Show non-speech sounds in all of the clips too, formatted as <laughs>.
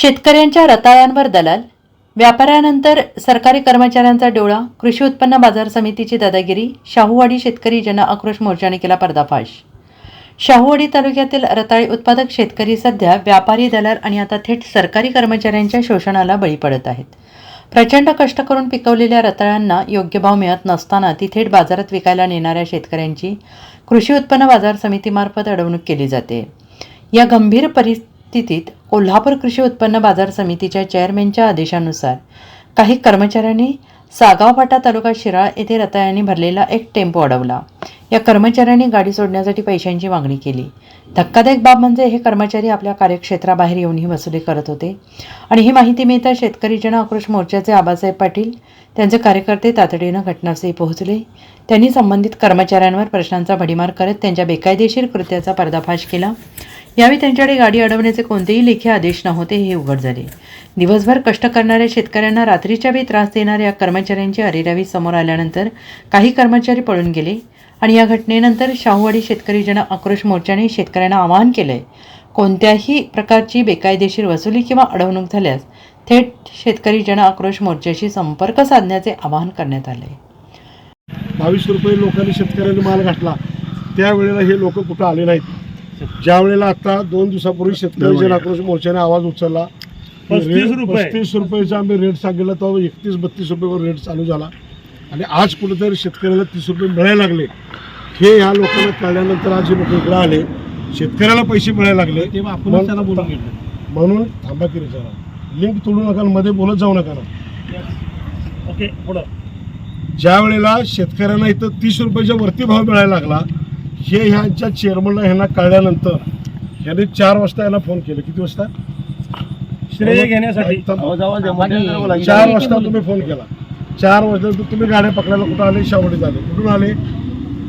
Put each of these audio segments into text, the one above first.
शेतकऱ्यांच्या रताळ्यांवर दलाल. व्यापाऱ्यानंतर सरकारी कर्मचाऱ्यांचा डोळा कृषी उत्पन्न बाजार समितीची दादागिरी शाहूवाडी शेतकरी जन आक्रोश मोर्चाने केला पर्दाफाश. शाहूवाडी तालुक्यातील रताळी उत्पादक शेतकरी सध्या व्यापारी दलाल आणि आता थेट सरकारी कर्मचाऱ्यांच्या शोषणाला बळी पडत आहेत. प्रचंड कष्ट करून पिकवलेल्या रताळ्यांना योग्य भाव मिळत नसताना ती थेट बाजारात विकायला नेणाऱ्या शेतकऱ्यांची कृषी उत्पन्न बाजार समितीमार्फत अडवणूक केली जाते. या गंभीर स्थितीत कोल्हापूर कृषी उत्पन्न बाजार समितीच्या चेअरमॅनच्या आदेशानुसार काही कर्मचाऱ्यांनी सागाव फाटा तालुका शिराळ येथे रताळ्यांनी भरलेला एक टेम्पो अडवला. या कर्मचाऱ्यांनी गाडी सोडण्यासाठी पैशांची मागणी केली. धक्कादायक बाब म्हणजे हे कर्मचारी आपल्या कार्यक्षेत्राबाहेर येऊन ही वसुली करत होते. आणि ही माहिती मिळता शेतकरी जन आक्रोश मोर्चाचे आबासाहेब पाटील त्यांचे कार्यकर्ते तातडीनं घटनास्थळी पोहोचले. त्यांनी संबंधित कर्मचाऱ्यांवर प्रश्नांचा भडीमार करत त्यांच्या बेकायदेशीर कृत्याचा पर्दाफाश केला. यावेळी त्यांच्याकडे गाडी अडवण्याचे कोणतेही लेखी आदेश नव्हते हे उघड झाले. दिवसभर कष्ट करणाऱ्या शेतकऱ्यांना रात्रीच्या वेळी त्रास देणाऱ्या कर्मचाऱ्यांची अरेरावी समोर आल्यानंतर काही कर्मचारी पळून गेले आणि या घटनेनंतर शाहूवाडी शेतकरी जन आक्रोश मोर्चाने शेतकऱ्यांना आवाहन केलंय. कोणत्याही प्रकारची बेकायदेशीर वसुली किंवा अडवणूक झाल्यास थेट शेतकरी जन आक्रोश मोर्चाशी संपर्क साधण्याचे आवाहन करण्यात आले बावीस रुपये लोकांनी शेतकऱ्यांनी माल घातला. त्यावेळेला हे लोक कुठं आले नाहीत. ज्या वेळेला आता दोन दिवसापूर्वी शेतकरी जन आक्रोश मोर्चाने आवाज उचलला पस्तीस रुपये. पस्तीस रुपयेचा आम्ही रेट सांगितला तो एकतीस बत्तीस रुपयेवर रेट चालू झाला. आणि आज कुठेतरी शेतकऱ्याला तीस रुपये मिळायला लागले. हे ह्या लोकांना कळल्यानंतर आज हे लोक इकडे आले. शेतकऱ्याला पैसे मिळायला लागले. तेव्हा आपण म्हणून- त्याला बोलून घेतलं. म्हणून थांबा की जरा. लिंक तोडू नका मध्ये बोलत जाऊ नका ना. ओके ज्या वेळेला शेतकऱ्यांना इथं तीस रुपयाच्या वरती भाव मिळायला लागला हे ह्यांच्या चेअरमनला ह्यांना कळल्यानंतर ह्यांनी चार वाजता यांना फोन केले. किती वाजता? श्रेय घेण्यासाठी. चार वाजता तुम्ही फोन केला. चार वाजता तर तुम्ही गाड्या पकडायला कुठं आले शावडीत आले कुठून आले?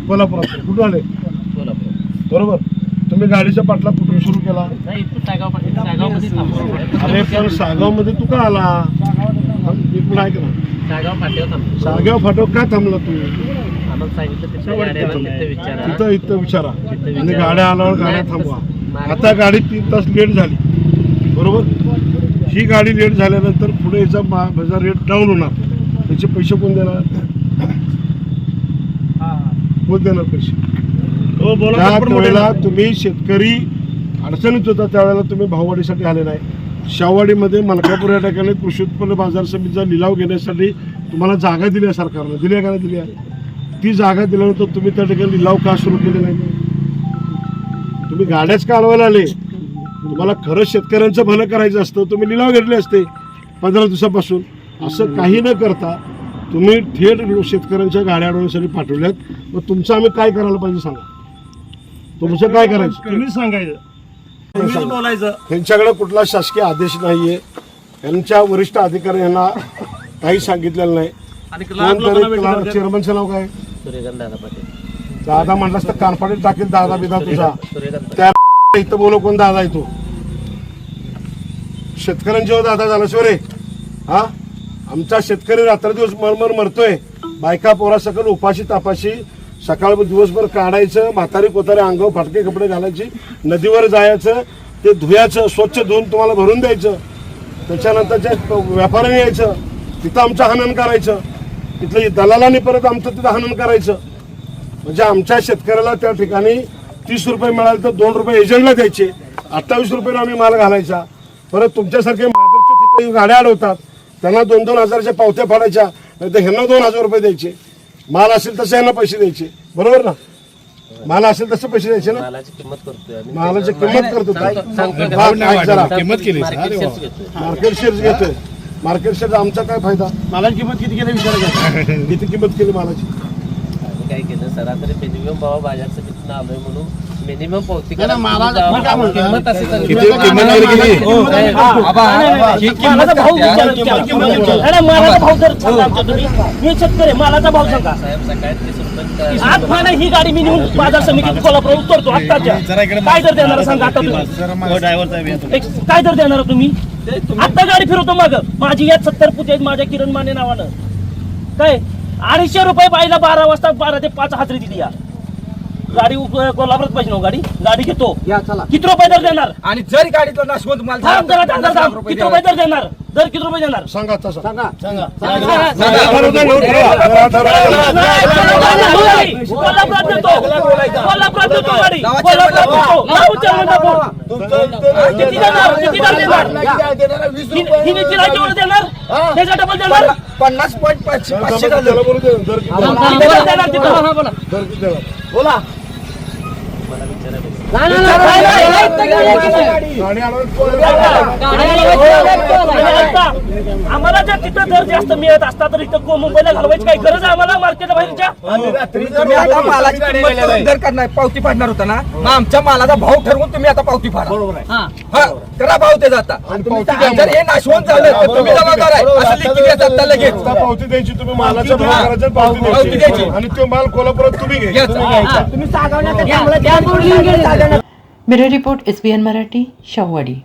कोल्हापुरात. कुठून आले? बरोबर. तुम्ही गाडीचा पाठला कुठून सुरू केला? अरे पण सागावमध्ये तू का आला? ऐक ना सागाव फाटो का थांबला तू? तिथं इथं विचारा. आणि गाड्या आल्यावर गाड्या थांबवा. आता गाडी तीन तास लेट झाली. बरोबर? ही गाडी लेट झाल्यानंतर पुढे याचा मा- माझा रेट डाऊन होणार. त्याचे पैसे कोण देणार? कोण देणार पैसे? हो. वेळेला तुम्ही शेतकरी अडचणीत होता त्यावेळेला तुम्ही भाववाढीसाठी आले नाही. शाहवाडीमध्ये मलकापूर या ठिकाणी कृषी उत्पन्न बाजार समितीचा लिलाव घेण्यासाठी तुम्हाला जागा दिली आहे सरकारनं. दिली आहे का नाही दिली आहे? ती जागा दिल्यानंतर तुम्ही त्या ठिकाणी लिलाव का सुरू केले नाही? तुम्ही गाड्याच का अडवायला आले? तुम्हाला खरं शेतकऱ्यांचं भलं करायचं असतं तुम्ही लिलाव घेतले असते पंधरा दिवसापासून. असं काही न करता तुम्ही थेट शेतकऱ्यांच्या गाड्या अडवण्यासाठी पाठवल्यात. मग तुमचं आम्ही काय करायला पाहिजे सांगा? तुमचं काय करायचं? तुम्हीच सांगायचं बोलायचं. त्यांच्याकडे कुठला शासकीय आदेश नाहीये. यांच्या वरिष्ठ अधिकारी यांना काही सांगितलेलं नाही. चेअरमनचं नाव काय? सूर्यकांत दादा पाटील दादा म्हटलास तर कानफाडीत टाकेल दादा बिदा तुझा. सूर्यकांत त्या <laughs> इथं बोल कोण दादा येतो शेतकऱ्यांच्यावर दादा झाला रे. हा? आमचा शेतकरी रात्र दिवस मरमर मरतोय. बायका पोरा सकल उपाशी तापाशी सकाळ दिवसभर काढायचं म्हातारी कोतारी अंगावर फाटके कपडे घालायची नदीवर जायचं ते धुयाचं स्वच्छ धुवून तुम्हाला भरून द्यायचं. त्याच्यानंतर जे व्यापाऱ्याने यायचं तिथं आमचं हनन करायचं. तिथलं दलालांनी परत आमचं तिथं हनन करायचं म्हणजे आमच्या शेतकऱ्याला त्या ठिकाणी तीस रुपये मिळाले तर दोन रुपये एजंटला द्यायचे अठ्ठावीस रुपये आम्ही माल घालायचा परत तुमच्यासारखे मादरचे तिथे गाड्या अडवतात त्यांना दोन दोन हजारच्या पावत्या फाडायच्या नाही तर ह्यांना दोन हजार रुपये द्यायचे माल असेल तसे ह्यांना पैसे द्यायचे बरोबर ना माल असेल तसे पैसे द्यायचे ना मालाची किंमत करतोय आम्ही. मालाची किंमत करतो मार्केट शेअर्स घेतोय मार्केट शेअर आमचा काय फायदा? मालाची किंमत किती केली विचार करा. <laughs> किती किंमत केली मालाची? काय केलं? सरासरी मिनिमम बाबा बाजार समितीनं आलोय म्हणून मिनिमम मी? हो, शेतकरी मालाचा भाव सांगा. आज फाना ही गाडी मी नेऊन बाजार समितीत कोल्हापूर उतरतो आत्ताच्या. काय दर देणार सांगा आता तुम्ही? एक काय दर देणार तुम्ही? आता गाडी फिरवतो माग. माझी यात सत्तर पुते आहेत माझ्या किरण माने नावानं. काय? अडीचशे रुपये बाईला बारा वाजता बारा ते पाच हाजरी दिली या. गाडी उप- कोल्हापुरात पाहिजे ना हो गाडी गाडी घेतो किती रुपये दर देणार आणि जर गाडीतला माल झाला थांब जरा थांब, थांब. किती रुपये. दर देणार दर किती रुपये देणार सांगा आता सांगा सांगा. ठरवता नऊ ठरवा. जरा ठरवा. नाही, कोल्हापुरात देतो कोल्हापुरात देतो गाडी कोल्हापुरात देतो नाव उच्चारण नको. किती देणार किती दर देणार हिने- हिने तिला केवढं देणार त्याच्या डबल देणार पन्नास पॉईंट पाचशे पाचशे झालं बोलू. दर किती? किती दर किती? मला आम्हाला जर तिथं दर जास्त मिळत असता तर इथं मुंबईला घालवायची काही गरज आहे आम्हाला मार्केट बाहेरच्या तुम्ही पावती पाडणार होता ना मग आमच्या मालाचा भाव ठरवून तुम्ही आता पावती फाडा हा करा भाव ते जाता जर हे नाशवंत झालं तर तुम्ही जबाबदार आहे असं लिखित आता लगेच पावती द्यायची तुम्ही मालाचा पावती द्यायची. आणि तो माल कोल्हापुरात तुम्ही घ्यायचा घ्यायचा. Bureau report S B N Marathi Shahuwadi.